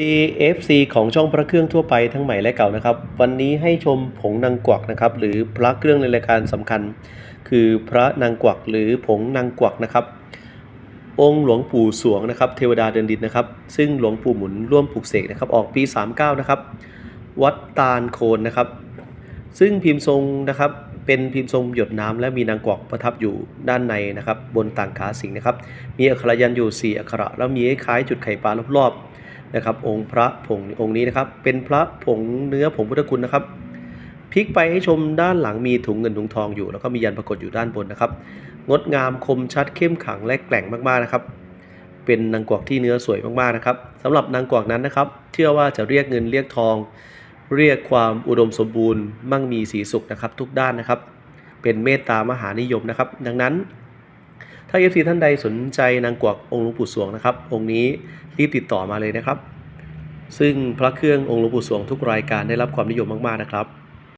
DFC ของช่องพระเครื่องทั่วไปทั้งใหม่และเก่านะครับ วันนี้ให้ชมผงนางกวักนะครับ หรือพระเครื่องในรายการสำคัญ คือพระนางกวักหรือผงนางกวักนะครับ องค์หลวงปู่สวงนะครับ เทวดาเดินดินนะครับ ซึ่งหลวงปู่หมุนร่วมปลูกเสกนะครับ ออกปี 39 นะครับ วัดตาลโคนนะครับ ซึ่งพิมพ์ทรงนะครับเป็นพิมพ์ทรงหยดน้ำและมีนางกวักประทับอยู่ด้านในนะครับ บนต่างขาสิงนะครับ มีอักขระยันอยู่ 4 อักขระ แล้วมีคล้ายจุดไข่ปลารอบๆ นะครับ องค์พระผงองค์นี้นะครับ เป็นพระผงเนื้อผงพุทธคุณนะครับพลิกไปให้ชมด้านหลังมีถุงเงินถุงทองอยู่ แล้วก็มียันปรากฏอยู่ด้านบนนะครับ งดงามคมชัดเข้มขังและแกร่งมากๆนะครับ เป็นนางกวักที่เนื้อสวยมากๆนะครับสำหรับนางกวักนั้นนะครับ เชื่อว่าจะเรียกเงินเรียกทอง เรียกความอุดมสมบูรณ์ มั่งมีสีสุขนะครับ ทุกด้านนะครับ เป็นเมตตามหานิยมนะครับ ดังนั้น ถ้าเอฟซีท่านใดสนใจนางกวักองค์หลวงปู่สวงนะครับ องค์นี้รีบติดต่อมาเลยนะครับ ซึ่งพระเครื่ององค์หลวงปู่สวงทุกรายการได้รับความนิยมมากๆนะครับ